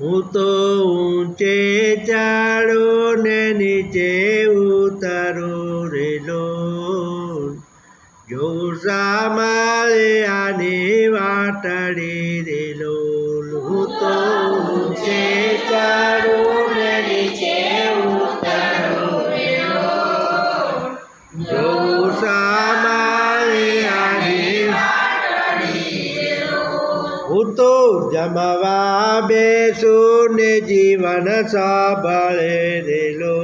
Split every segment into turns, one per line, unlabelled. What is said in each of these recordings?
હું તો ઊંચે ચાડો ને નીચે ઉતારો રેલો. જોઉં સામાળે આની વાટડી રેલો. હું તો ઊંચે ચાડો જમવા બેસું ને જીવન સાંભળે રેલો.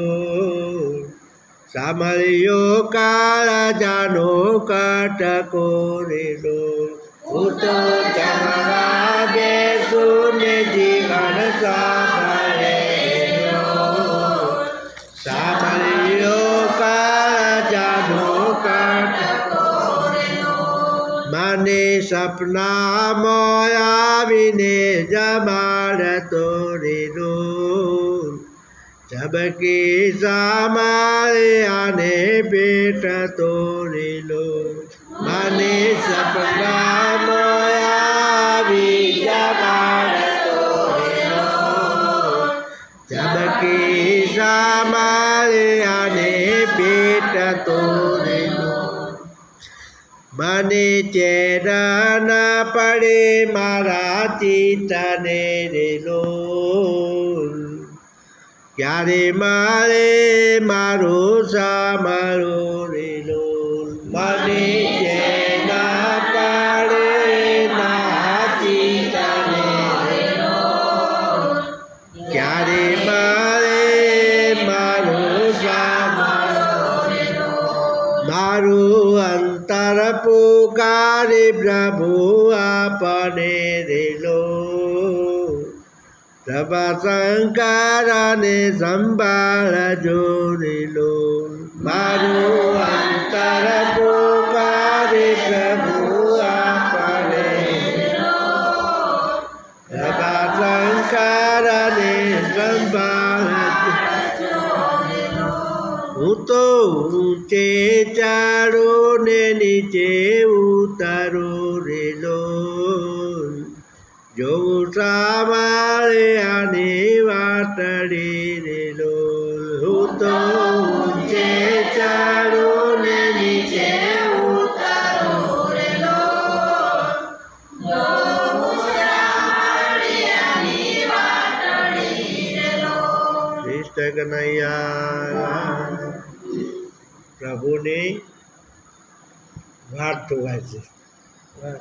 સાંભળ્યો કાળા જાનો કટકો રેલો. હું મને સપનામાં આવીને જમાડતો રેલો ઝબકી સામાળે આને પેટતો રેલો મને સપનામાં આવી જમાડતો ઝબકી સામાળે આને પેટતો રેલો મને ચેરા ના પડે મારા ચિતાને રેલો. ક્યારે મારે મારો સામાળો રેલો મારું અંતર પુકારે, પ્રભુ, આપને રેલો. પ્રભા શંકરને સંભાળજો રેલો. મારું અંતર પુકારે, પ્રભુ, આપને પ્રભા શંકરને સંભાળજો હું તો ઊંચે ચાડો ને નીચે ઉતારો રેલો. જોઉં સામાળે આને વાટડી રેલો. હું તો કૃષ્ણ પ્રભુની વાત જોવાય છે.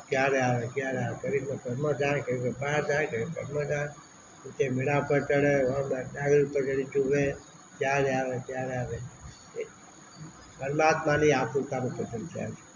ક્યારે આવે ક્યારે આવે? કરીને ઘરમાં જાય કરી બહાર જાય કરીને ઘરમાં જાય તે મેળા પર ચડે ડાગર પર ચડી ચૂવે ક્યારે આવે ત્યારે આવે? પરમાત્માની આતુરતાનું પસંદ છે